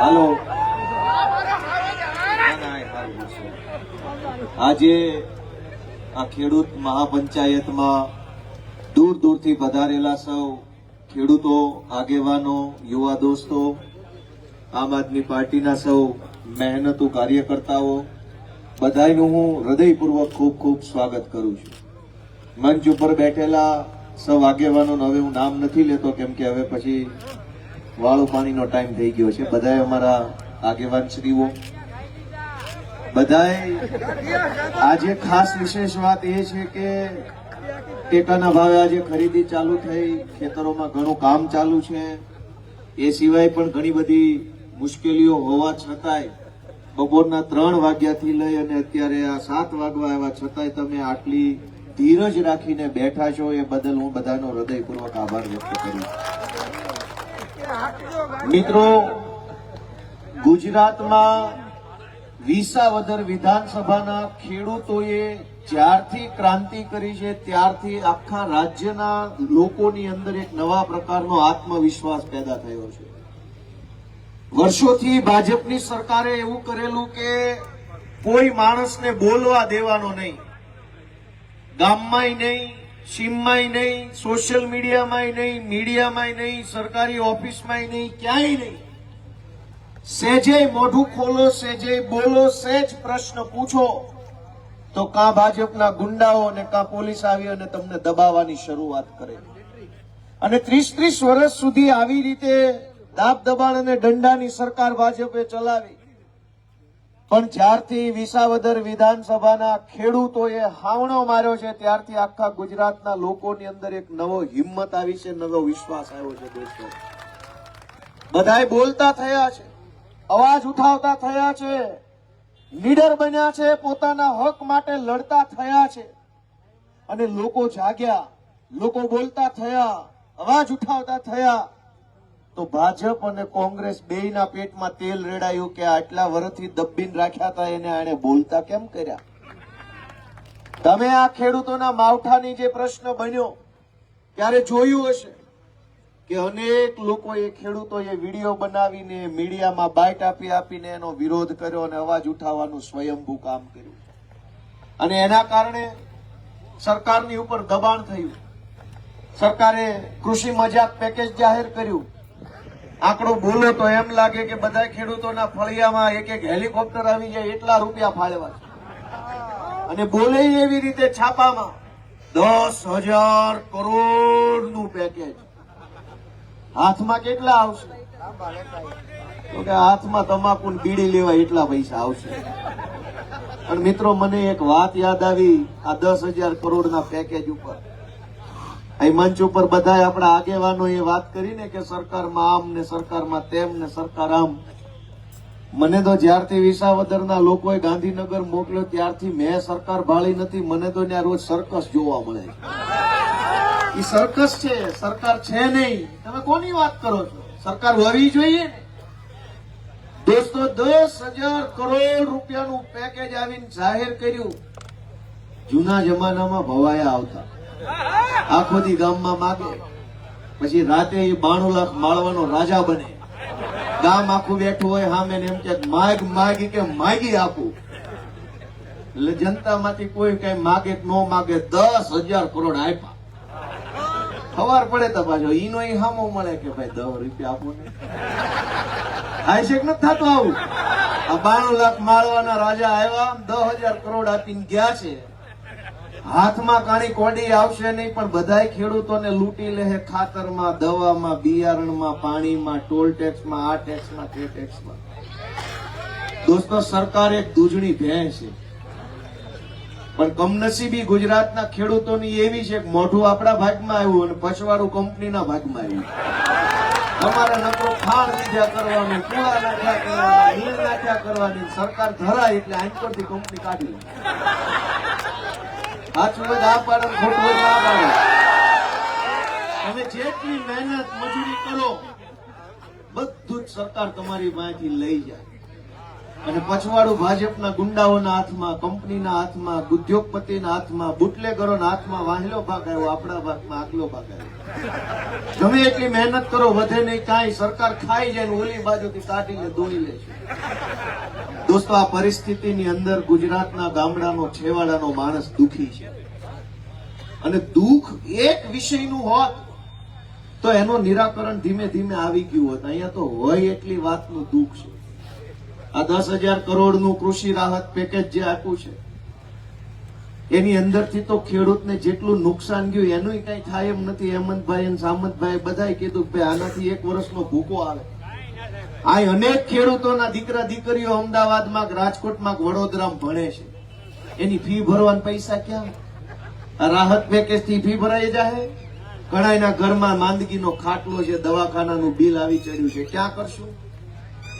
હાલો. આજે આ ખેડૂત મહાપંચાયતમાં દૂર દૂરથી પધારેલા સૌ ખેડૂતો, આગેવાનો, યુવા દોસ્તો, આમ આદમી પાર્ટીના સૌ મહેનતુ કાર્યકર્તાઓ, બધાયનું હું હૃદયપૂર્વક ખૂબ ખૂબ સ્વાગત કરું છું. મંચ ઉપર બેઠેલા સૌ આગેવાનોનું હવે હું નામ નથી લેતો, કેમ કે હવે પછી વાળું પાણીનો ટાઈમ થઈ ગયો છે બધાએ અમારા આગેવાન શ્રીઓ બધાએ આજે ખાસ વિશેષ વાત એ છે કે ટેકાના ભાવે આજે ખરીદી ચાલુ થઈ, ખેતરોમાં ઘણું કામ ચાલુ છે એ સિવાય પણ ઘણી બધી મુશ્કેલીઓ હોવા છતાંય બપોરના ત્રણ વાગ્યાથી લઈ અને અત્યારે આ સાત વાગવા આવ્યા છતાંય તમે આટલી ધીરજ રાખીને બેઠા છો એ બદલ હું બધાનો હૃદયપૂર્વક આભાર વ્યક્ત કરું છું. મિત્રો, ગુજરાતમાં વિસાવદર વિધાનસભાના ખેડૂતોએ જ્યારથી ક્રાંતિ કરી છે, ત્યારથી આખા રાજ્યના લોકોની અંદર એક નવા પ્રકારનો આત્મવિશ્વાસ પેદા થયો છે. વર્ષોથી ભાજપની સરકારે એવું કરેલું કે કોઈ માણસને બોલવા દેવાનો નહીં, ગામમાંય નહીં સીમમાંય નહીં સોશિયલ મીડિયામાંય નહીં મીડિયામાંય નહીં, સરકારી ઓફિસમાંય નહીં, ક્યાંય નહીં. સેજે મોઢું ખોલો, સેજે બોલો, સેજ પ્રશ્ન પૂછો, તો કાં ભાજપના ગુંડાઓ અને કાં પોલીસ આવી અને તમને દબાવવાની શરૂઆત કરે. અને ત્રીસ ત્રીસ વર્ષ સુધી આવી રીતે દાબ દબાણ અને દંડાની સરકાર ભાજપે ચલાવી. પણ જ્યારથી વિસાવદર વિધાનસભાના ખેડૂતોએ હાવણો માર્યો છે, ત્યારથી આખા ગુજરાતના લોકોની અંદર એક નવો હિંમત આવી છે, નવો વિશ્વાસ આવ્યો છે દોસ્તો. બધાય બોલતા થયા છે, અવાજ ઉઠાવતા થયા છે, નીડર બન્યા છે, પોતાના હક માટે લડતા થયા છે. અને લોકો જાગ્યા, લોકો બોલતા થયા, અવાજ ઉઠાવતા થયા તો ભાજપ અને કોંગ્રેસ બેયના પેટમાં તેલ રેડાયું કે આટલા વર્ષથી દબ્બીન રાખ્યા હતા એને આને બોલતા કેમ કર્યા? તમે આ ખેડૂતોના માવઠાની જે પ્રશ્ન બન્યો, ત્યારે જોયું હશે કે અનેક લોકોએ ખેડૂતોએ વીડિયો બનાવીને મીડિયામાં બાઇટ આપી આપીને એનો વિરોધ કર્યો અને અવાજ ઉઠાવવાનું સ્વયંભૂ કામ કર્યું. અને એના કારણે સરકારની ઉપર દબાણ થયું. સરકારે કૃષિ મજાક પેકેજ જાહેર કર્યું. આંકડો બોલો તો એમ લાગે કે બધા ખેડૂતોના ફળિયામાં એક એક હેલિકોપ્ટર આવી જાય એટલા રૂપિયા ફાળવા છે. અને બોલે એવી રીતે છાપામાં, દસ હજાર કરોડનું પેકેજ હાથમાં કેટલા આવશે? તો કે હાથમાં તમાકુ બીડી લેવા એટલા પૈસા આવશે. પણ મિત્રો, મને એક વાત યાદ આવી, આ દસ હજાર કરોડના પેકેજ ઉપર. અહીં મંચ ઉપર બધા આપણા આગેવાનો એ વાત કરીને કે સરકારમાં આમ ને સરકારમાં તેમ ને સરકાર આમ. મને તો જ્યારથી વિસાવદરના લોકોએ ગાંધીનગર મોકલ્યો ત્યારથી મેં સરકાર ભાળી નથી, મને તો ત્યાં રોજ સરકસ જોવા મળે છે. એ સરકસ છે, સરકાર છે નહીં. તમે કોની વાત કરો છો? સરકાર હોવી જોઈએ ને? દોસ્તો, દસ હજાર કરોડ રૂપિયાનું પેકેજ આવીને જાહેર કર્યું. જૂના જમાનામાં ભવાયા આવતા. આખો દી ગામમાં માગે. પછી રાતે એ બાણું લાખ માળવાનો રાજા બને. ગામ આખું બેઠું હોય સામે એમ કે, માગ, માગી કે માગી આપું? એટલે જનતામાંથી કોઈ કઈ માગે ન માગે, દસ હજાર કરોડ આપ્યા. ખબર પડે તો પાછો, ઈનો ઈ હામો મળે કે ભાઈ, દસ રૂપિયા આપો ને. થાય છે કે નથી થતું આવું? આ બાણું લાખ માળવાના રાજા આવ્યા, દસ હજાર કરોડ આપીને ગયા છે. હાથમાં કાણી કોડી આવશે નહીં, પણ બધાય ખેડૂતોને લૂંટી લે છે ખાતરમાં, દવામાં, બિયારણમાં, પાણીમાં, ટોલ ટેક્સમાં, આ ટેક્સમાં, તે ટેક્સમાં. દોસ્તો, સરકાર એક દૂજણી છે. પણ કમનસીબી ગુજરાતના ખેડૂતોની એવી છે મોઢું આપણા ભાગમાં આવ્યું અને પછવાડું કંપનીના ભાગમાં આવ્યું. અમારે નકરો ખાણ લીધા કરવાનું કુડા નાખ્યા કરવાના નીર નાખ્યા કરવાની, સરકાર ધરાય એટલે આંચકોરથી કંપની કાઢી. આ પાડે આ પાડો. તમે જેટલી મહેનત, મજૂરી કરો, બધું જ સરકાર તમારી પાસેથી લઈ જાય. અને પછવાડું ભાજપના ગુંડાઓના હાથમાં, કંપનીના હાથમાં, ઉદ્યોગપતિના હાથમાં, બુટલેગરોના હાથમાં વાહલો ભાગ આવ્યો આપણા ભાગમાં આગલો ભાગ આવ્યો ગમે એટલી મહેનત કરો, વધે નહીં કાંઈ, સરકાર ખાઈ જાય ઓલી બાજુથી કાઢીને દોરી લે છે. દોસ્તો, આ પરિસ્થિતિની અંદર ગુજરાતના ગામડાનો, છેવાડાનો માણસ દુખી છે. અને દુઃખ એક વિષયનું હોત, તો એનું નિરાકરણ ધીમે ધીમે આવી ગયું હોત. અહીંયા તો હોય એટલી વાતનું દુઃખ છે. આ દસ હજાર કરોડનું કૃષિ રાહત પેકેજ જે આપ્યું છે, એની અંદરથી તો ખેડૂતને જેટલું નુકસાન ગયું એનું કઈ થાય એમ નથી. હેમંતભાઈ અને સામંતભાઈ બધાએ કીધું કે આનાથી એક વર્ષનો ભૂકો આવે. આ અનેક ખેડૂતોના દીકરા દીકરીઓ અમદાવાદમાં, રાજકોટમાં, વડોદરામાં ભણે છે. એની ફી ભરવાના પૈસા ક્યાં? રાહત પેકેજથી ફી ભરાઈ જાય ઘણાયના ઘરમાં માંદગીનો ખાટલો છે, દવાખાનાનું બિલ આવી ચડ્યું છે. ક્યાં કરશું?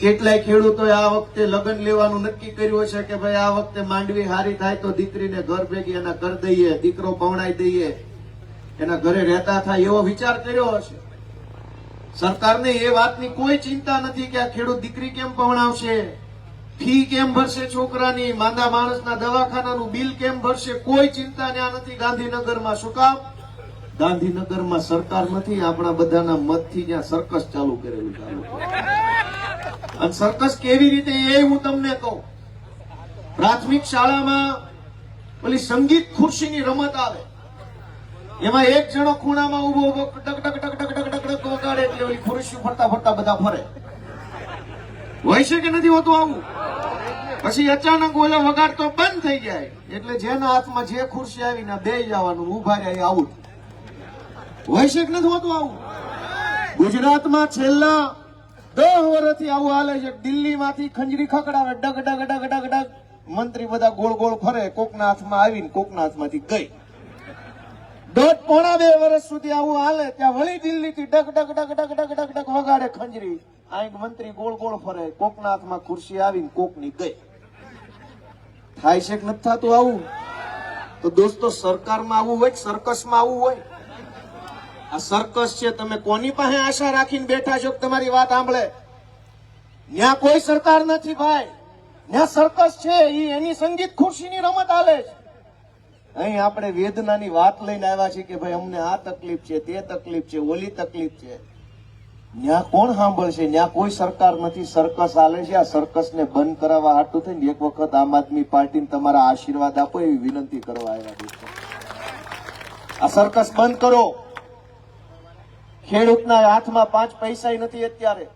કેટલાય ખેડૂતોએ આ વખતે લગ્ન લેવાનું નક્કી કર્યું હશે કે ભાઈ આ વખતે માંડવી હારી થાય તો દીકરીને ઘર ભેગી એના ઘર દઈએ, દીકરો પવણાઈ દઈએ, એના ઘરે રહેતા થાય એવો વિચાર કર્યો હશે. સરકારને એ વાતની કોઈ ચિંતા નથી કે આ ખેડૂત દીકરી કેમ પવણાવશે ફી કેમ ભરશે છોકરાની? માંદા માણસના દવાખાનાનું બિલ કેમ ભરશે? કોઈ ચિંતા ત્યાં નથી. ગાંધીનગરમાં શું કામ? ગાંધીનગરમાં સરકાર નથી. આપણા બધાના મતથી ત્યાં સર્કસ ચાલુ કરેલું ચાલુ અને સર્કસ કેવી રીતે એ હું તમને કહું. પ્રાથમિક શાળામાં ઓલી સંગીત ખુરશીની રમત આવે. એમાં એક જણો ખૂણામાં ઊભો ઊભો ટક ટક ટક ટક ટક ટક ટક વગાડે એટલે ઓલી ખુરશી ફરતા ફરતા બધા ફરે. હોય છે કે નથી હોતું આવું? પછી અચાનક ઓલો વગાડતો બંધ થઈ જાય. એટલે જેના હાથમાં જે ખુરશી આવી ને બે જવાનું ઊભા રહ્યા આઉટ હોય છે કે નથી હોતું આવું? ગુજરાતમાં છેલ્લા દસ વર્ષથી આવું હાલે છે. દિલ્હીમાંથી ખંજરી ખકડાવે ડગ ડગ ડગ ડગ ડગ. મંત્રી બધા ગોળ ગોળ ફરે. કોકના હાથમાં આવીને કોકના હાથમાંથી ગઈ. દોઢ પોણા બે વર્ષ સુધી આવું હાલે. ત્યાં વળી દિલ્હી થી ડગ ડગ ડગ ડગ ડગ ડગ ડગ વગાડે ખંજરી. અહીં મંત્રી ગોળ ગોળ ફરે. કોકના હાથમાં ખુરશી આવીને કોકની ગઈ. થાય છે કે નથી થતું આવું? તો દોસ્તો, સરકારમાં આવું હોય સર્કસમાં આવું હોય? આ સર્કસ છે, તમે કોની પાસે આશા રાખીને બેઠા છો તમારી વાત સાંભળે? ત્યાં કોઈ સરકાર નથી ભાઈ. ત્યાં સર્કસ છે એ એની સંગીત ખુરશીની રમત હાલે છે. અહીં આપણે વેદનાની વાત લઈને આવ્યા છીએ કે ભાઈ અમને આ તકલીફ છે, તે તકલીફ છે, ઓલી તકલીફ છે. ત્યાં કોણ સાંભળશે? ત્યાં કોઈ સરકાર નથી. સર્કસ હાલે છે, આ સર્કસને બંધ કરાવવા હાટું થઈને એક વખત આમ આદમી પાર્ટીને તમારા આશીર્વાદ આપો એવી વિનંતી કરવા આવ્યા છે આ સર્કસ બંધ કરો. ખેડૂતના હાથમાં પાંચ પૈસા નથી અત્યારે.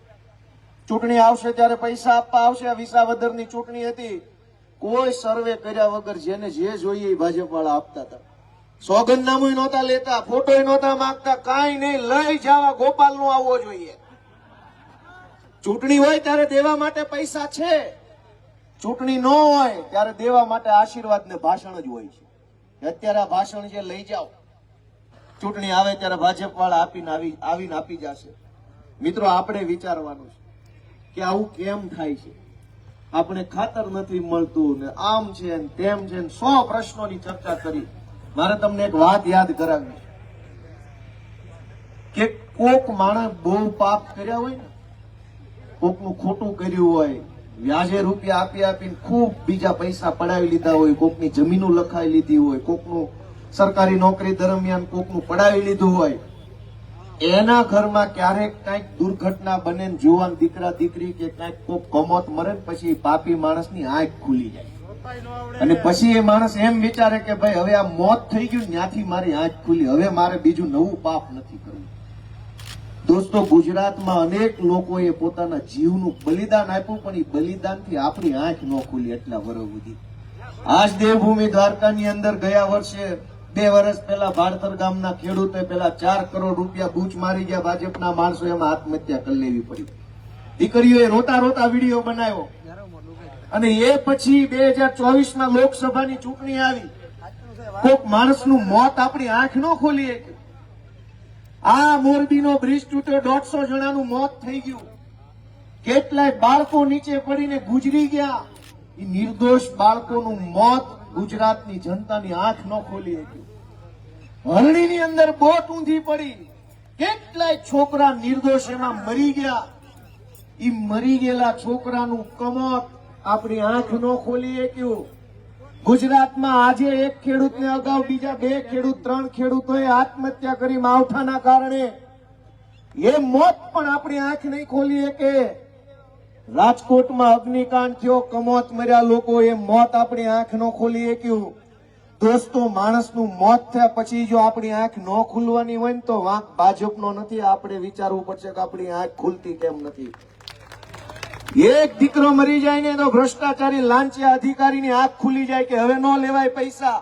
ચૂંટણી આવશે ત્યારે પૈસા આપવા આવશે. વિસાવદરની ચૂંટણી હતી. કોઈ સર્વે કર્યા વગર જેને જે જોઈએ એ ભાજપ વાળા આપતા હતા. સોગંદનામું નહોતા લેતા ફોટો નહોતા માંગતા, કાંઈ નહીં. લઈ જવા ગોપાલ નો આવવો જોઈએ. ચૂંટણી હોય ત્યારે દેવા માટે પૈસા છે. ચૂંટણી ન હોય ત્યારે દેવા માટે આશીર્વાદ ને ભાષણ જ હોય છે. અત્યારે આ ભાષણ છે, લઈ જાઓ. ચૂંટણી આવે ત્યારે ભાજપ વાળા આપીને આવી આવીને આપી જશે. મિત્રો, આપણે વિચારવાનું છે કે આવું કેમ થાય છે? આપણે ખાતર નથી મળતું ને આમ છે તેમ છે સો પ્રશ્નોની ચર્ચા કરી. મારે તમને એક વાત યાદ કરાવી કે કોક માણસ બહુ પાપ કર્યા હોય ને, કોકનું ખોટું કર્યું હોય, વ્યાજે રૂપિયા આપી આપીને ખૂબ બીજા પૈસા પડાવી લીધા હોય, કોકની જમીનો લખાઈ લીધી હોય, કોકનું સરકારી નોકરી દરમિયાન કોકનું પડાવી લીધું હોય, એના ઘરમાં ક્યારેક કંઈક દુર્ઘટના બને જુવાન દીકરા, દીકરી કે કંઈક કોક કમોત મરે પછી પાપી માણસની આંખ ખુલી જાય. અને પછી એ માણસ એમ વિચારે કે ભાઈ, હવે આ મોત થઈ ગયું ત્યાંથી મારી આંખ ખુલી. હવે મારે બીજું નવું પાપ નથી કરવું. દોસ્તો, ગુજરાતમાં અનેક લોકોએ પોતાના જીવનું બલિદાન આપ્યું, પણ એ બલિદાનથી આપણી આંખ ન ખુલી એટલા વર્ષ સુધી. આજ દેવભૂમિ દ્વારકાની અંદર ગયા વર્ષે બે વર્ષ પહેલા ભારતર ગામના ખેડૂતે પેલા ચાર કરોડ રૂપિયા બૂચ મારી ગયા. ભાજપના માણસો એમાં આત્મહત્યા કરી લેવી પડી. દીકરીઓએ રોતા રોતા વીડિયો બનાવ્યો. અને એ પછી બે હજાર લોકસભાની ચૂંટણી આવી. કોક માણસનું મોત આપણી આંખ ન ખોલી શકે. આ મોરબીનો બ્રિજ તૂટ્યો દોઢસો જણાનું મોત થઈ ગયું. કેટલાય બાળકો નીચે પડીને ગુજરી ગયા. એ નિર્દોષ બાળકોનું મોત ગુજરાતની જનતાની આંખ ન ખોલી શક્યું. હરણીની અંદર બોટ ઊંધી પડી. કેટલાય છોકરા નિર્દોષ એમાં મરી ગયા. એ મરી ગયેલા છોકરાનું કમોત આપણી આંખ નો ખોલી ક્યું ગુજરાતમાં આજે એક ખેડૂતને અગાઉ બીજા બે ખેડૂત, ત્રણ ખેડૂતોએ આત્મહત્યા કરી માવઠાના કારણે. એ મોત પણ આપણી આંખ નહીં ખોલી કે રાજકોટમાં અગ્નિકાંડ થયો, કમોત મર્યા લોકો એ મોત આપણી આંખ ન ખોલી શક્યું દોસ્તો, માણસનું મોત થયા પછી જો આપણી આંખ ન ખુલવાની હોય તો વાંક ભાજપનો નથી. આપણે વિચારવું પડશે કે આપણી આંખ ખુલતી કેમ નથી. એક દીકરો મરી જાય ને તો ભ્રષ્ટાચારી લાંચિયા અધિકારીની આંખ ખુલી જાય કે હવે ન લેવાય પૈસા.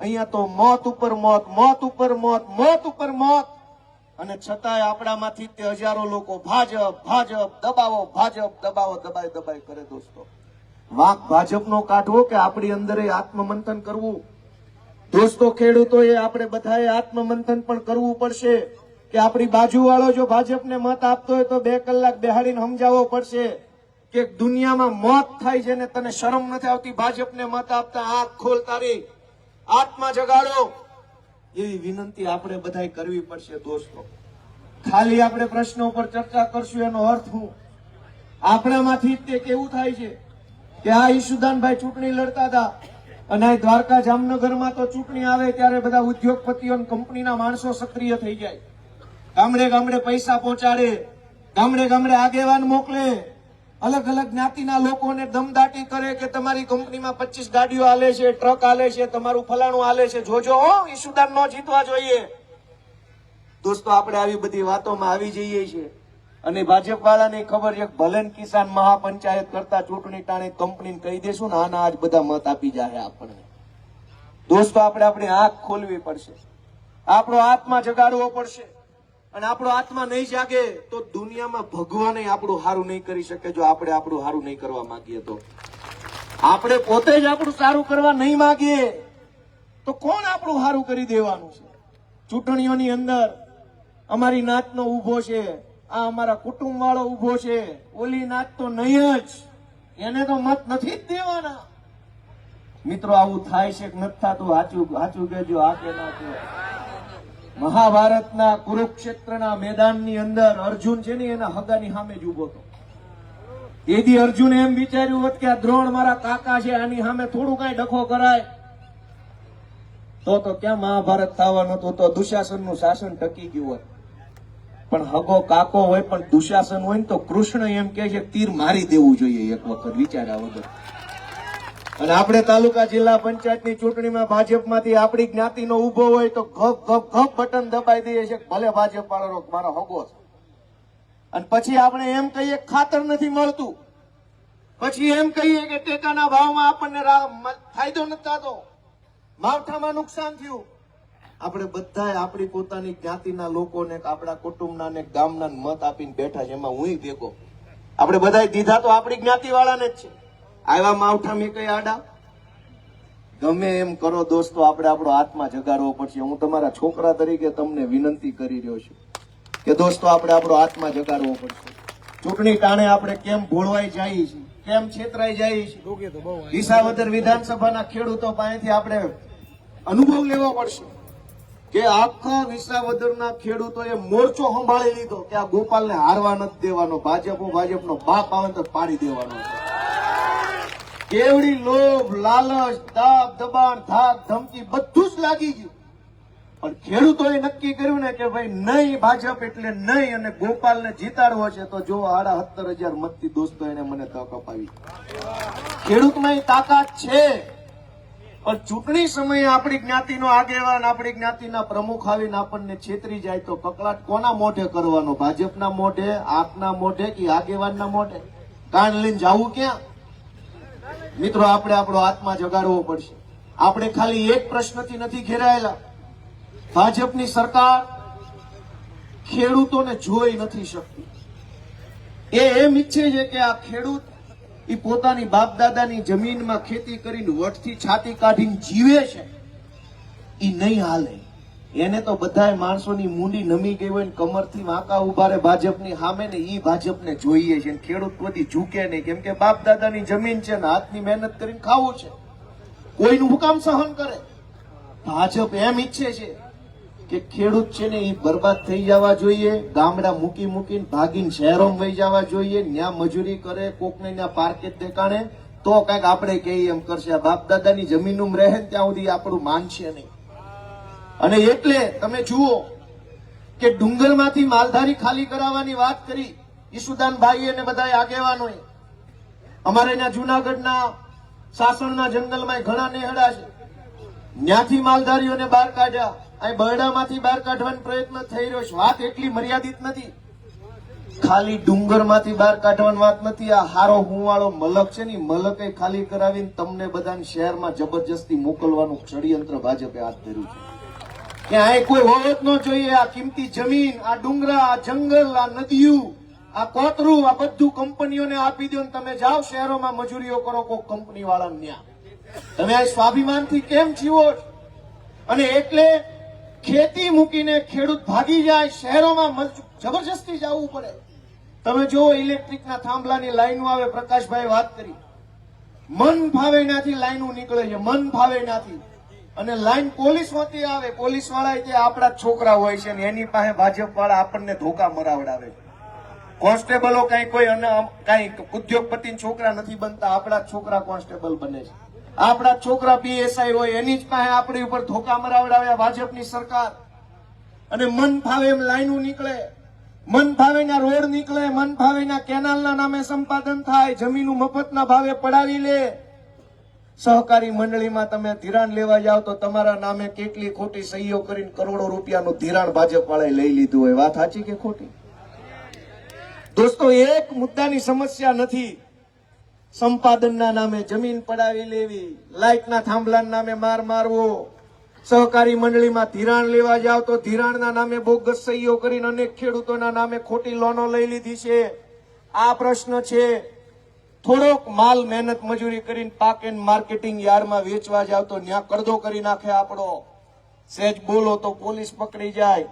અહીંયા તો મોત ઉપર મોત મોત ઉપર મોત મોત ઉપર મોત. અને છતાંય આપણામાંથી તે હજારો લોકો ભાજપ ભાજપ, દબાવો ભાજપ, દબાવો દબાઈ દબાઈ કરે દોસ્તો. વાંક ભાજપનો કાઢવો કે આપણી અંદર આત્મમંથન કરવું? દોસ્તો, ખેડૂતોએ આપણે બધાએ આત્મમંથન પણ કરવું પડશે કે આપણી બાજુવાળો જો ભાજપને મત આપતો હોય તો બે કલાક બેહાડીને સમજાવવો પડશે કે દુનિયામાં મોત થાય છે ને તને શરમ નથી આવતી ભાજપને મત આપતા? આંખ ખોલ તારી. આત્મા જગાડો. એવી વિનંતી આપણે બધાય કરવી પડશે દોસ્તો. ખાલી આપણે પ્રશ્નો પર ચર્ચા કરશું, એનો અર્થ હું. આપણામાંથી તે કેવું થાય છે કે આ ઈશુદાનભાઈ ચૂંટણી લડતા હતા અને આ દ્વારકા જામનગરમાં તો ચૂંટણી આવે ત્યારે બધા ઉદ્યોગપતિઓ કંપનીના માણસો સક્રિય થઈ જાય. ગામડે ગામડે પૈસા પહોંચાડે, ગામડે ગામડે આગેવાન મોકલે. અલગ અલગ જ્ઞાતિના લોકોને દમદાટી કરે કે તમારી કંપનીમાં પચીસ ગાડીઓ આલે છે, ટ્રક હાલે છે, તમારું ફલાણું હાલે છે. જોજો હો ઈશુદાન ન જીતવા જોઈએ. દોસ્તો, આપણે આવી બધી વાતોમાં આવી જઈએ છીએ. અને ભાજપ વાળાને ખબર છે ભલન કિસાન મહાપંચાયત કરતા ચૂંટણી ટાણે કંપનીને કહી દેશું ને આના આજ બધા મત આપી જાય આપણને. દોસ્તો, આપણે આપણી આંખ ખોલવી પડશે. આપણો આત્મા જગાડવો પડશે. અને આપણો આત્મા નહીં જાગે તો દુનિયામાં ભગવાન આપણું સારું નહીં કરી શકે જો આપણે આપણું સારું નહીં કરવા માંગીએ તો. આપણે પોતે જ આપણું સારું કરવા નહીં માંગીએ તો કોણ આપણું સારું કરી દેવાનું છે? ચૂંટણીઓની અંદર અમારી નાતનો ઊભો છે, આ અમારા કુટુંબ વાળો ઊભો છે, ઓલી નાત તો નહીં જ, એને તો મત નથી જ દેવાના. મિત્રો, આવું થાય છે કે નથી થતું? સાચું સાચું કહેજો, આ કે ના મહાભારતના કુરુક્ષેત્રના મેદાનની અંદર અર્જુન છે ને, એના હગાની સામે જ ઊભો હતો. એથી અર્જુને એમ વિચાર્યું, હોત કે આ દ્રોણ મારા કાકા છે, આની સામે થોડું કઈ ડખો કરાય. તો તો ક્યાં મહાભારત થવાનું હતું? તો દુશાસનનું શાસન ટકી ગયું હોત પણ હગો કાકો હોય, પણ દુશાસન હોય ને તો કૃષ્ણ એમ કે છે તીર મારી દેવું જોઈએ, એક વખત વિચાર્યા વગર. અને આપણે તાલુકા જિલ્લા પંચાયતની ચૂંટણીમાં ભાજપમાંથી આપણી જ્ઞાતિનો ઊભો હોય તો ગપ ગપ ગપ બટન દબાઈ દઈએ છે ભલે ભાજપ વાળો મારો હગો છે. અને પછી આપણે એમ કહીએ ખાતર નથી મળતું. પછી એમ કહીએ કે ટેકાના ભાવમાં આપણને ફાયદો નથી થતો. માવઠામાં નુકસાન થયું. આપણે બધાએ આપણી પોતાની જ્ઞાતિના લોકોને આપણા કુટુંબના ને ગામના મત આપીને બેઠા છે, એમાં હું ભેગો. આપણે બધા દીધા તો આપણી જ્ઞાતિ વાળાને જ છે. આવ્યા માવઠા મેં કઈ આડા? ગમે એમ કરો દોસ્તો, આપણે આપણો હાથમાં જગાડવો પડશે. હું તમારા છોકરા તરીકે તમને વિનંતી કરી રહ્યો છું કે દોસ્તો, આપણે આપણો હાથમાં જગાડવો પડશે. ચૂંટણી ટાણે આપણે કેમ ભોળવાઈ જઈએ છીએ કેમ છેતરાઈ જઈએ છીએ વિસાવદર વિધાનસભાના ખેડૂતો પાસેથી આપણે અનુભવ લેવો પડશે કે આખા વિસાવદરના ખેડૂતોએ મોરચો સંભાળી લીધો કે આ ગોપાલને હારવા નથી દેવાનો. ભાજપ ભાજપનો બાપ આવે તો પાડી દેવાનો. છે કેવડી લોભ, લાલચ દાબ દબાણ ધાક ધમકી, બધું જ લાગી ગયું. પણ ખેડૂતોએ નક્કી કર્યું ને કે ભાઈ નહીં ભાજપ એટલે નહીં અને ગોપાલને જીતાડવો છે તો જો આડા સત્તર હજાર મતથી દોસ્તો એને મને તક અપાવી. ખેડૂતમાં એ તાકાત છે. પણ ચૂંટણી સમયે આપણી જ્ઞાતિનો આગેવાન, આપણી જ્ઞાતિના પ્રમુખ આવીને આપણને છેતરી જાય તો કકળાટ કોના મોઢે કરવાનો? ભાજપના મોઢે, આપના મોઢે કે આગેવાનના મોઢે? કાન લઈને જાવું ક્યાં? મિત્રો, આપણે આપણો આત્મા જગાડવો પડશે. આપણે ખાલી એક પ્રશ્નથી નથી ઘેરાયેલા. ભાજપની સરકાર ખેડૂતોને જોઈ નથી શકતી. એ એમ ઈચ્છે છે કે આ ખેડૂત એ પોતાની બાપ દાદાની જમીનમાં ખેતી કરીને વટથી છાતી કાઢીને જીવે છે. એ નહીં હાલે. એને તો બધાય માણસોની મૂંડી નમી ગઈ હોય કમરથી વાંકા ઊભા રહે, ભાજપની સામે ને ઈ ભાજપને જોઈએ છે. ખેડૂત બધી ઝૂકે નહીં. કેમ કે બાપ દાદાની જમીન છે ને હાથની મહેનત કરીને ખાવું છે. કોઈનું હુકામ સહન કરે. ભાજપ એમ ઈચ્છે છે કે ખેડૂત છે ને એ બરબાદ થઈ જવા જોઈએ, ગામડા મૂકી મૂકીને ભાગીને શહેરોમાં વહી જવા જોઈએ, ન્યા મજૂરી કરે, કોકને ન્યા પાર્કે જ દેખાણે તો કંઈક આપણે કહીએ એમ કરશે. બાપ દાદાની જમીનમાં રહે ત્યાં સુધી આપણું માનશે નહીં. અને એટલે તમે જુઓ કે ડુંગરમાંથી માલધારી ખાલી કરાવવાની વાત કરી ઈસુદાનભાઈ અને બધા આગેવાનોએ અમારે ત્યાં જુનાગઢના સાસણના જંગલમાં ઘણા નેહડા છે. ત્યાંથી માલધારીઓને બહાર કાઢ્યા. અહીં બરડામાંથી બહાર કાઢવાનો પ્રયત્ન થઈ રહ્યો છે. વાત એટલી મર્યાદિત નથી. ખાલી ડુંગરમાંથી બહાર કાઢવાની વાત નથી. આ હારો હુંવાળો મલક છે ને મલકે ખાલી કરાવીને તમને બધાને શહેરમાં જબરજસ્તી મોકલવાનું ષડયંત્ર ભાજપે હાથ ધર્યું છે. કે અહીં કોઈ હોવત ન જોઈએ આ કિંમતી જમીન, આ ડુંગરા, આ જંગલ, આ નદીઓ, આ કોતરું, આ બધું કંપનીઓને આપી દો તમે જાઓ શહેરોમાં મજૂરીઓ કરો કોઈ કંપની વાળા ન્યા તમે આ સ્વાભિમાનથી કેમ જીવો અને એટલે ખેતી મૂકીને ખેડૂત ભાગી જાય, શહેરોમાં જબરજસ્તી જવું પડે. તમે જો ઇલેક્ટ્રિકના થાંભલાની લાઈનો આવે, પ્રકાશભાઈ વાત કરી. મન ભાવે નાથી લાઈનો નીકળે છે, મન ભાવે નાથી અને લાઈન પોલીસમાંથી આવે પોલીસવાળા જે આપણા છોકરા હોય છે ને એની પાસે ભાજપ વાળા આપણને ધોકા મરાવડાવે કોન્સ્ટેબલો કઈ કોઈ અને કઈ ઉદ્યોગપતિ છોકરા નથી બનતા, આપણા છોકરા કોન્સ્ટેબલ બને છે. આપણા છોકરા પીએસઆઈ હોય, એની જ પાસે આપણી ઉપર ધોકા મરાવડાવ્યા ભાજપની સરકાર. અને મન ફાવે એમ લાઈનો નીકળે, મન ફાવેના રોડ નીકળે, મન ફાવેના કેનાલના નામે સંપાદન થાય, જમીનું મફતના ભાવે પડાવી લે. સહકારી મંડળીમાં તમે ધિરાણ લેવા જાવ તો તમારા નામે કેટલી ખોટી સહીઓ કરીને કરોડો રૂપિયાનું ધિરાણ ભાજપ લઈ લીધું હોય. વાત સાચી કે ખોટી? દોસ્તો, એક મુદ્દાની સમસ્યા નથી. સંપાદનના નામે જમીન પડાવી લેવી, લાઇટના થાંભલાના નામે માર મારવો. સહકારી મંડળીમાં ધિરાણ લેવા જાવ તો ધિરાણના નામે બોગસ સહીઓ કરીને અનેક ખેડૂતોના નામે ખોટી લોનો લઈ લીધી છે. આ પ્રશ્ન છે. થોડોક માલ મહેનત મજૂરી કરીને પાક એન્ડ માર્કેટિંગ યાર્ડમાં વેચવા જાવ તો ન્યા કરદો કરી નાખે આપણો. સહેજ બોલો તો પોલીસ પકડી જાય.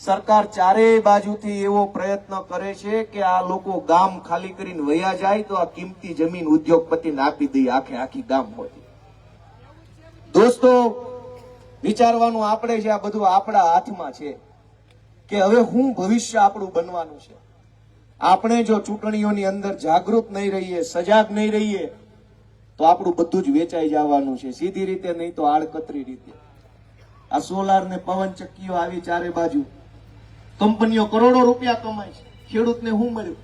સરકાર ચારેય બાજુથી એવો પ્રયત્ન કરે છે કે આ લોકો ગામ ખાલી કરીને વયા જાય તો આ કિંમતી જમીન ઉદ્યોગપતિને આપી દઈ આખે આખી ગામ હોતી. દોસ્તો, વિચારવાનું આપણે છે આ બધું આપણા હાથમાં છે કે હવે હું ભવિષ્ય આપણું બનવાનું છે. આપણે જો ચૂંટણીઓની અંદર જાગૃત નહીં રહીએ, સજાગ નહીં રહીએ, તો આપણું બધું જ વેચાઈ જવાનું છે. સીધી રીતે નહીં તો આડકતરી રીતે. આ સોલાર ને પવન ચક્કીઓ આવી ચારે બાજુ. કંપનીઓ કરોડો રૂપિયા કમાય છે. ખેડૂતને શું મળ્યું?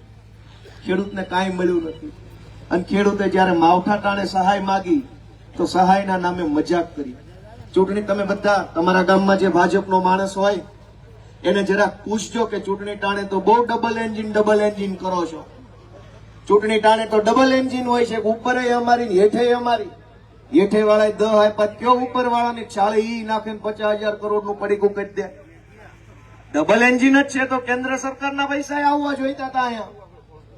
ખેડૂતને કાંઈ મળ્યું નથી. અને ખેડૂતે જ્યારે માવઠા ટાણે સહાય માગી, તો સહાયના નામે મજાક કરી. ચૂંટણી તમે બધા, તમારા ગામમાં જે ભાજપનો માણસ હોય એને જરા પૂછજો કે ચૂંટણી ટાણે તો બહુ ડબલ એન્જિન ડબલ એન્જિન કરો છો. ચૂંટણી ટાણે તો ડબલ એન્જિન હોય છે, ઉપરે અમારી હેઠે અમારી. હેઠે વાળા દહ આપ્યા, કયો ઉપર વાળાની ચાલે ઈ નાખે પચાસ હજાર કરોડનું પડીકું કરી દે. ડબલ એન્જિન જ છે તો કેન્દ્ર સરકારના પૈસા આવવા જોઈતા હતા અહીંયા.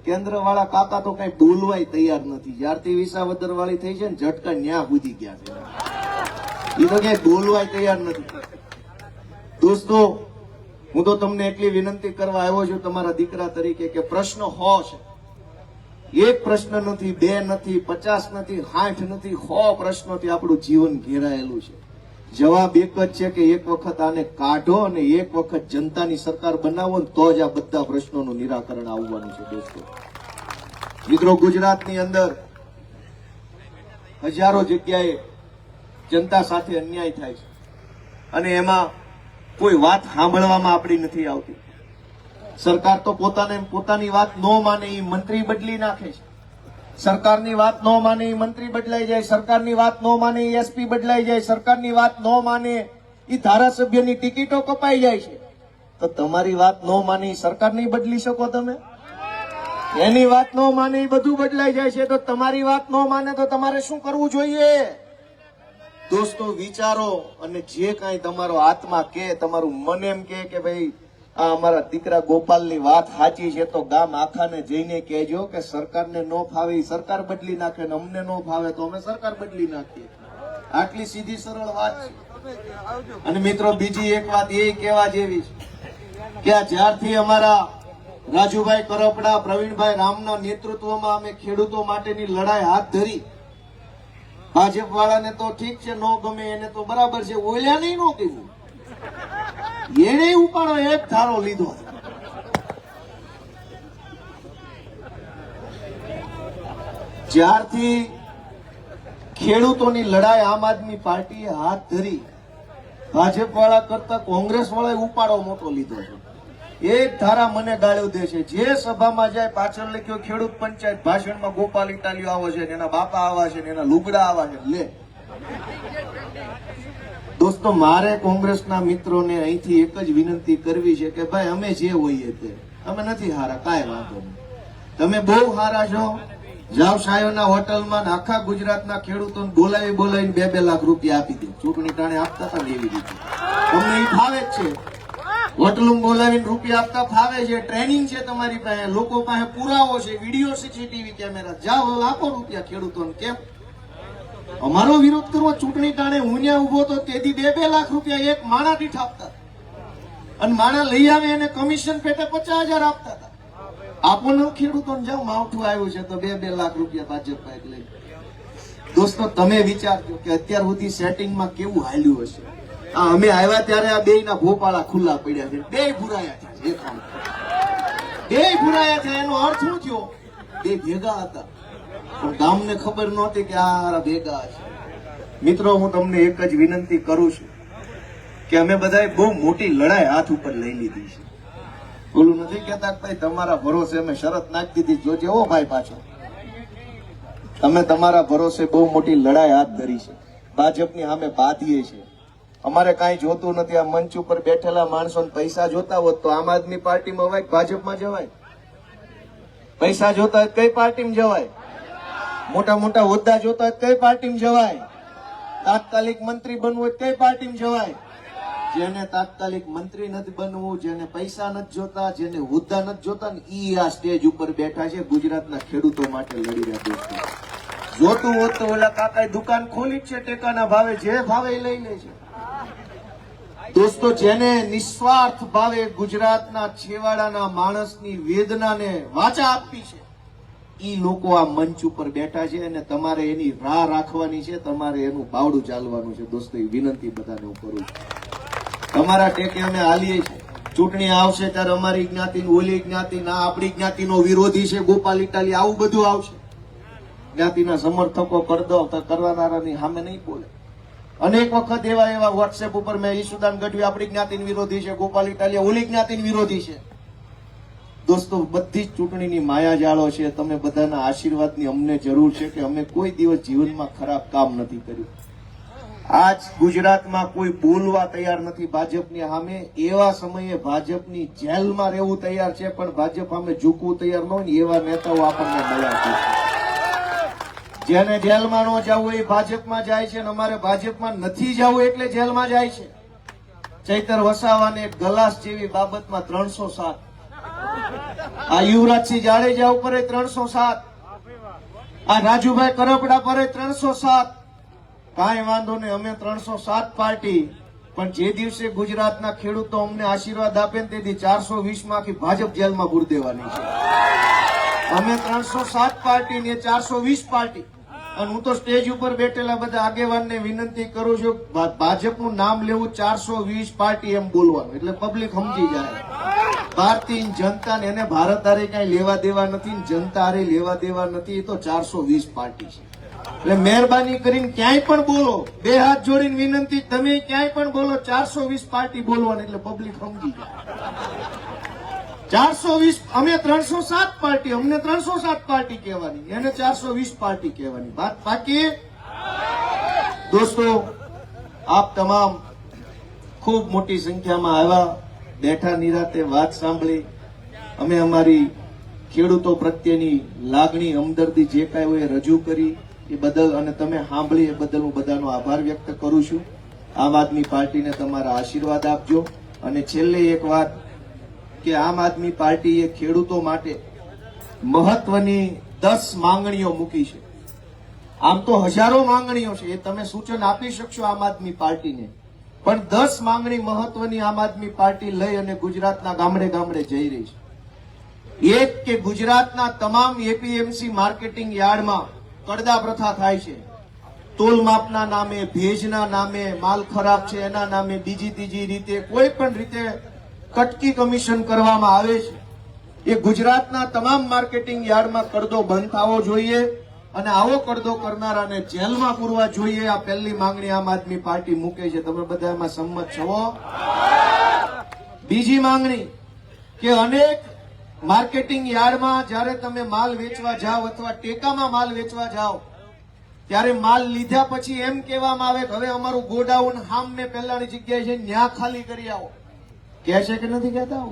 કેન્દ્ર વાળા કાકા તો કઈ બોલવાય તૈયાર નથી. જ્યારથી વિસાવદર વાળી થઈ છે ને, ઝટકા ન્યા બુજી ગયા છે. એ તો કઈ બોલવાય તૈયાર નથી. દોસ્તો હું તો તમને એટલી વિનંતી કરવા આવ્યો છું તમારા દીકરા તરીકે કે પ્રશ્ન હો છે. એક પ્રશ્ન નથી, બે નથી, પચાસ નથી સાઠ નથી સો પ્રશ્નોથી આપણું જીવન ઘેરાયેલું છે. જવાબ એક જ છે કે એક વખત આને કાઢો અને એક વખત જનતાની સરકાર બનાવો તો જ આ બધા પ્રશ્નોનું નિરાકરણ આવવાનું છે દોસ્તો. મિત્રો, ગુજરાતની અંદર હજારો જગ્યાએ જનતા સાથે અન્યાય થાય છે. અને એમાં કોઈ વાત સાંભળવામાં આપણી નથી આવતી. સરકાર તો પોતાને પોતાની વાત ન માને એ મંત્રી બદલી નાખે છે. સરકારની વાત ન માને એ મંત્રી બદલાઈ જાય, સરકારની વાત ન માને એસપી બદલાઈ જાય, સરકારની વાત ન માને એ ધારાસભ્યની ટિકિટો કપાઈ જાય છે. તો તમારી વાત ન માને એ સરકાર નહીં બદલી શકો તમે? એની વાત ન માને એ બધું બદલાઈ જાય છે, તો તમારી વાત ન માને તો તમારે શું કરવું જોઈએ? દોસ્તો, વિચારો અને જે કાંઈ તમારો આત્મા કે તમારું મન એમ કે કે ભાઈ, આ અમારા દીકરા ગોપાલની વાત સાચી છે, તો ગામ આખાને જઈને કહેજો કે સરકારને ન ફાવે સરકાર બદલી નાખે ને અમને ન ફાવે, તો અમે સરકાર બદલી નાખીએ. આટલી સીધી સરળ વાત છે. અને મિત્રો, બીજી એક વાત એ કહેવા જેવી છે કે આ જ્યારથી અમારા રાજુભાઈ કરપડા, પ્રવીણભાઈ રામના નેતૃત્વમાં અમે ખેડૂતો માટેની લડાઈ હાથ ધરી ભાજપ વાળાને તો ઠીક છે, નો ગમે એને તો બરાબર છે, ઓલ્યા નહીં નો કીધું. એને ઉપાડો, એક ધારો લીધો. જ્યારથી ખેડૂતોની લડાઈ આમ આદમી પાર્ટીએ હાથ ધરી ભાજપ વાળા કરતા કોંગ્રેસ વાળાએ ઉપાડો મોટો લીધો છે. એક ધારા મને ગાળ્યો દે છે. જે સભામાં જાય, પાછળ લખ્યો, ખેડૂત પંચાયત ભાષણમાં ગોપાલ ઇટાલીઓ આવે છે એના બાપા આવા છે એના લુગડા આવા છે. લે. દોસ્તો, મારે કોંગ્રેસના મિત્રોને અહીંથી એક જ વિનંતી કરવી છે કે ભાઈ, અમે જે હોઈએ તે, અમે નથી હારા, કાંઈ વાંધો નહીં. તમે બહુ હારા છો. જાવ સાયોના હોટલમાં આખા ગુજરાતના ખેડૂતોને બોલાવી બોલાવીને બે બે લાખ રૂપિયા આપી દે. ચૂંટણી ટાણે આપતા હતા એવી રીતે. તમને એ ભાવે જ છે. હોટલું બોલાવીને રૂપિયા આપતા ફાવે છે. ટ્રેનિંગ છે તમારી પાસે. લોકો પાસે પુરાવો છે. Video CCTV camera. જાઓ આપો રૂપિયા ખેડૂતોને કેમ? અમારો વિરોધ કરવો ચૂંટણી ટાણે હું ત્યાં ઊભો તો તેથી બે બે લાખ રૂપિયા એક માણા દીઠ આપતા અને માણા લઈ આવે એને કમિશન પેટે પચાસ હજાર આપતા હતા. આપો ને ખેડૂતોને જાઓ, માવઠું આવ્યું છે તો બે બે લાખ રૂપિયા ભાજપ પાસે લઈ દોસ્તો, તમે વિચારજો કે અત્યાર સુધી સેટિંગમાં કેવું હાલ્યું હશે? અમે આવ્યા ત્યારે આ બે ના ભોપાળા ખુલ્લા પડ્યા છે. બે ભૂરાયા છે બે ભૂરાયા છે એનો અર્થ શું થયો? બે ભેગા હતા. પણ ગામને ખબર નહોતી કે આ ભેગા છે. મિત્રો, હું તમને એક જ વિનંતી કરું છું કે અમે બધાએ બહુ મોટી લડાઈ હાથ ઉપર લઈ લીધી છે. ઓલું નથી કેતા ભાઈ, તમારા ભરોસે અમે શરત નાખી દીધી. જોજે હો ભાઈ પાછો. તમે તમારા ભરોસે બહુ મોટી લડાઈ હાથ ધરી છે. ભાજપની સામે બાંધીએ છે અમારે કાંઈ જોતું નથી. આ મંચ ઉપર બેઠેલા માણસો પૈસા જોતા હોત તો આમ આદમી પાર્ટીમાં હોય ભાજપમાં જવાય? પૈસા જોતા હોય કઈ પાર્ટીમાં જવાય? મોટા મોટા હોદ્દા જોતા હોય કઈ પાર્ટીમાં જવાય? તાત્કાલિક મંત્રી બનવું હોય કઈ પાર્ટીમાં જવાય? જેને તાત્કાલિક મંત્રી નથી બનવું, જેને પૈસા નથી જોતા, જેને હોદ્દા નથી જોતા ને ઈ આ સ્ટેજ ઉપર બેઠા છે ગુજરાતના ખેડૂતો માટે લડી રહ્યા દોસ્તો જોતું હોત તો ઓલા કાકાએ દુકાન ખોલી જ છે ટેકાના ભાવે, જે ભાવે લઈ લે છે. દોસ્તો, જેને નિસ્વાર્થ ભાવે ગુજરાતના છેવાડાના માણસની વેદનાને વાચા આપી છે, ઈ લોકો આ મંચ ઉપર બેઠા છે અને તમારે એની રાહ રાખવાની છે, તમારે એનું બાવડું ચાલવાનું છે. દોસ્તો એ વિનંતી બધાને હું કરું છું. તમારા ટેકે અમે હાલીએ છીએ. ચૂંટણી આવશે ત્યારે અમારી જ્ઞાતિ ઓલી જ્ઞાતિ ના આપણી જ્ઞાતિનો વિરોધી છે. ગોપાલ ઇટાલી આવું બધું આવશે. જ્ઞાતિના સમર્થકો કરદો કરવાનારાની સામે નહીં બોલે. અનેક વખત એવા એવા વોટ્સએપ ઉપર મેં ઈસુદાન ગઢવી આપણી જ્ઞાતિની વિરોધી છે, ગોપાલ ઇટાલિયા ઓલી જ્ઞાતિની વિરોધી છે. દોસ્તો, બધી જ ચૂંટણીની માયાજાળો છે. તમે બધાના આશીર્વાદની અમને જરૂર છે કે અમે કોઈ દિવસ જીવનમાં ખરાબ કામ નથી કર્યું. આજ ગુજરાતમાં કોઈ બોલવા તૈયાર નથી. ભાજપની સામે એવા સમયે ભાજપની જેલમાં રહેવું તૈયાર છે, પણ ભાજપ સામે ઝૂકવું તૈયાર ન હોય ને એવા નેતાઓ આપણને મળ્યા છે. જેને જેલમાં ન જવું એ ભાજપમાં જાય છે અને અમારે ભાજપમાં નથી જવું એટલે જેલમાં જાય છે. ચૈતર વસાવાને એક ગલાસ જેવી બાબતમાં ત્રણસો સાત. આ યુવરાજસિંહ જાડેજા ઉપર ત્રણસો સાત. આ રાજુભાઈ કરપડા પર ત્રણસો સાત. કાંઈ વાંધો નહીં, અમે ત્રણસો સાત પાર્ટી. પણ જે દિવસે ગુજરાતના ખેડૂતો અમને આશીર્વાદ આપે ને તેથી ચારસો વીસમાંથી ભાજપ જેલમાં પૂર દેવાની છે. અમે ત્રણસો સાત પાર્ટી ને ચારસો વીસ પાર્ટી અને હું તો સ્ટેજ ઉપર બેઠેલા બધા આગેવાનને વિનંતી કરું છું ભાજપનું નામ લેવું ચારસો વીસ પાર્ટી એમ બોલવાનું, એટલે પબ્લિક સમજી જાય. ભારતીય જનતા ને એને ભારત હારે કઈ લેવા દેવા નથી જનતા હારે લેવા દેવા નથી, એ તો ચારસો વીસ પાર્ટી છે. એટલે મહેરબાની કરીને ક્યાંય પણ બોલો, બે હાથ જોડીને વિનંતી, તમે ક્યાંય પણ બોલો, ચારસો વીસ પાર્ટી બોલવાની, એટલે પબ્લિક સમજી જાય. ચારસો વીસ, અમે ત્રણસો સાત પાર્ટી, અમને ત્રણસો સાત પાર્ટી કહેવાની, એને ચારસો વીસ પાર્ટી કહેવાની. વાત બાકી દોસ્તો, આપ તમામ ખૂબ મોટી સંખ્યામાં આવ્યા, બેઠા નિરાતે વાત સાંભળી. અમે અમારી ખેડૂતો પ્રત્યેની લાગણી હમદર્દી જે કાંઈ હોય રજૂ કરી, એ બદલ અને તમે સાંભળી એ બદલ હું બધાનો આભાર વ્યક્ત કરું છું. આમ આદમી પાર્ટીને તમારા આશીર્વાદ આપજો. અને છેલ્લે એક વાત કે આમ આદમી પાર્ટીએ ખેડૂતો માટે મહત્વની દસ માંગણીઓ મૂકી છે. આમ તો હજારો માંગણીઓ છે, એ તમે સૂચન આપી શકશો આમ આદમી પાર્ટીને. પણ દસ માંગણી મહત્વની આમ આદમી પાર્ટી લઈ અને ગુજરાતના ગામડે ગામડે જઈ રહી છે. એક કે ગુજરાતના તમામ એપીએમસી માર્કેટિંગ યાર્ડમાં કડદા પ્રથા થાય છે. તોલ માપના નામે, ભેજના નામે, માલ ખરાબ છે, એના નામે બીજી ત્રીજી રીતે, કોઈ પણ રીતે કટકી કમિશન કરવામાં આવે છે. એ ગુજરાતના તમામ માર્કેટિંગ યાર્ડમાં કરદો બંધ થવો જોઈએ અને આવો કરદો કરનારાને જેલમાં પૂરવા જોઈએ. આ પહેલી માંગણી આમ આદમી પાર્ટી મૂકે છે. તમે બધા એમાં સંમત છો. બીજી માંગણી કે અનેક માર્કેટિંગ યાર્ડમાં જ્યારે તમે માલ વેચવા જાઓ અથવા ટેકામાં માલ વેચવા જાઓ, ત્યારે માલ લીધા પછી એમ કહેવામાં આવે કે હવે અમારું ગોડાઉન હામ મેં પહેલાની જગ્યાએ છે, ન્યા ખાલી કરી આવો. કહે છે કે નથી કહેતા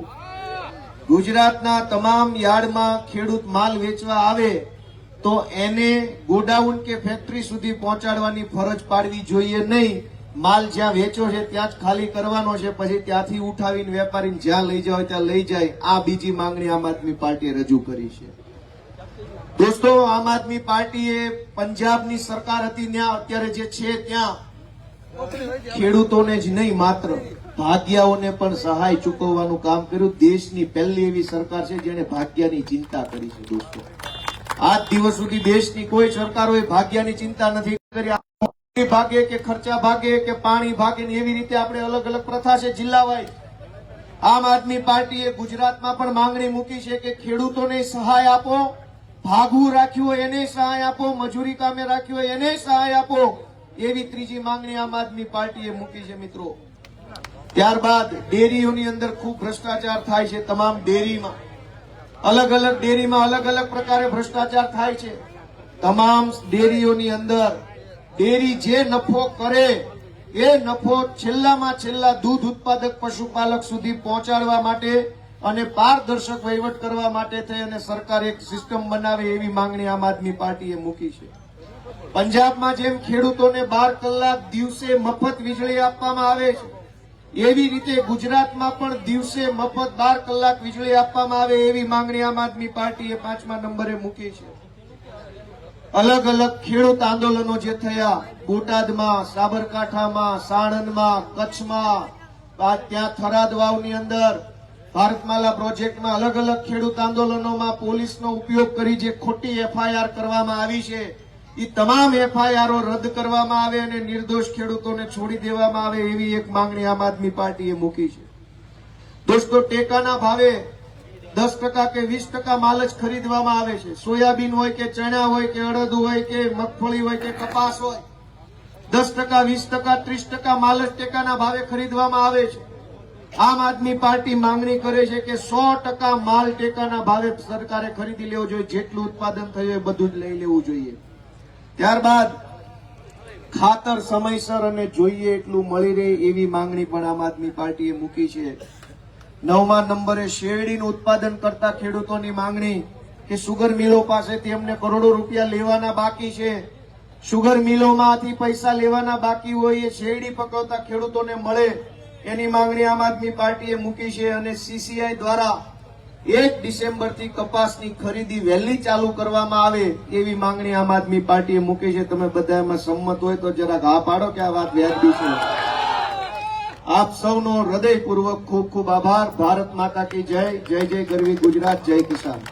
ગુજરાતના તમામ યાર્ડમાં ખેડૂત માલ વેચવા આવે તો એને ગોડાઉન કે ફેક્ટરી સુધી પહોંચાડવાની ફરજ પાડવી જોઈએ નહીં. માલ જ્યાં વેચો છે ત્યાં જ ખાલી કરવાનો છે, પછી ત્યાંથી ઉઠાવીને વેપારીને જ્યાં લઈ જાય ત્યાં લઈ જાય. આ બીજી માંગણી આમ આદમી પાર્ટીએ રજૂ કરી છે. દોસ્તો, આમ આદમી પાર્ટીએ પંજાબની સરકાર હતી ત્યાં અત્યારે જે છે ત્યાં, ખેડૂતોને જ નહીં, માત્ર ભાગ્યાઓને પણ સહાય ચૂકવવાનું કામ કર્યું. દેશની પહેલી એવી સરકાર છે જેણે ભાગ્યની ચિંતા કરી છે દોસ્તો. આજ દિવસ સુધી દેશની કોઈ સરકારોએ ભાગ્યાની ચિંતા નથી કરી. ભાગે કે ખર્ચા ભાગે કે પાણી ભાગે એવી રીતે આપણે અલગ અલગ પ્રથા છે જિલ્લાવાઇઝ. આમ આદમી પાર્ટીએ ગુજરાતમાં પણ માંગણી મૂકી છે કે ખેડૂતોને સહાય આપો, ભાગવું રાખ્યું હોય એને સહાય આપો, મજૂરી કામે રાખ્યું હોય એને સહાય આપો. એવી ત્રીજી માંગણી આમ આદમી પાર્ટીએ મૂકી છે મિત્રો. ત્યારબાદ ડેરીઓની અંદર ખૂબ ભ્રષ્ટાચાર થાય છે તમામ ડેરીમાં. અલગ અલગ ડેરીમાં અલગ અલગ પ્રકારે ભ્રષ્ટાચાર થાય છે. તમામ ડેરીઓની અંદર ડેરી જે નફો કરે, એ નફો છેલ્લામાં છેલ્લા દૂધ ઉત્પાદક પશુપાલક સુધી પહોંચાડવા માટે અને પારદર્શક વહીવટ કરવા માટે થઈ અને સરકાર એક સિસ્ટમ બનાવે એવી માંગણી આમ આદમી પાર્ટીએ મૂકી છે. પંજાબમાં જેમ ખેડૂતોને બાર કલાક દિવસે મફત વીજળી આપવામાં આવે છે એવી રીતે ગુજરાતમાં પણ દિવસે મફત બાર કલાક વીજળી આપવામાં આવે એવી માંગણી આમ આદમી પાર્ટીએ પાંચમા નંબરે મૂકી છે. અલગ અલગ ખેડૂત આંદોલનો જે થયા, બોટાદમાં, સાબરકાંઠામાં, સાણંદમાં, કચ્છમાં ત્યાં થરાદ વાવની અંદર, ભારતમાલા પ્રોજેક્ટમાં અલગ અલગ ખેડૂત આંદોલનોમાં પોલીસનો ઉપયોગ કરી જે ખોટી એફઆઈઆર કરવામાં આવી છે એ તમામ એફઆઈઆરઓ રદ કરવામાં આવે અને નિર્દોષ ખેડૂતોને છોડી દેવામાં આવે એવી એક માંગણી આમ આદમી પાર્ટીએ મૂકી છે. દોસ્તો, ટેકાના ભાવે દસ ટકા કે વીસ ટકા માલ જ ખરીદવામાં આવે છે. સોયાબીન હોય કે ચણા હોય કે અડદ હોય કે મગફળી હોય કે કપાસ હોય, દસ ટકા, વીસ ટકા, ત્રીસ ટકા માલ જ ટેકાના ભાવે ખરીદવામાં આવે છે. આમ આદમી પાર્ટી માંગણી કરે છે કે સો ટકા માલ ટેકાના ભાવે સરકારે ખરીદી લેવો જોઈએ, જેટલું ઉત્પાદન થયું એ બધું જ લઈ લેવું જોઈએ. ત્યારબાદ ખાતર સમયસર અને જોઈએ એટલું મળી રહે એવી માંગણી પણ આમ આદમી પાર્ટીએ મૂકી છે. નવમા નંબરે શેરડીનું ઉત્પાદન કરતા ખેડૂતોની માંગણી કે સુગર મિલો પાસેથી એમને કરોડો રૂપિયા લેવાના બાકી છે. સુગર મિલોમાંથી પૈસા લેવાના બાકી હોય એ શેરડી પકવતા ખેડૂતોને મળે એની માંગણી આમ આદમી પાર્ટીએ મૂકી છે અને સીસીઆઈ દ્વારા એક ડિસેમ્બરથી કપાસની ખરીદી વહેલી ચાલુ કરવામાં આવે એવી માંગણી આમ આદમી પાર્ટીએ મૂકી છે. તમે બધા એમાં સંમત હોય તો જરાક હા પાડો કે આ વાત વ્યાજબી છે. આપ સૌનો હૃદયપૂર્વક ખૂબ ખૂબ આભાર. ભારત માતા કી જય. જય જય ગરવી ગુજરાત. જય કિસાન.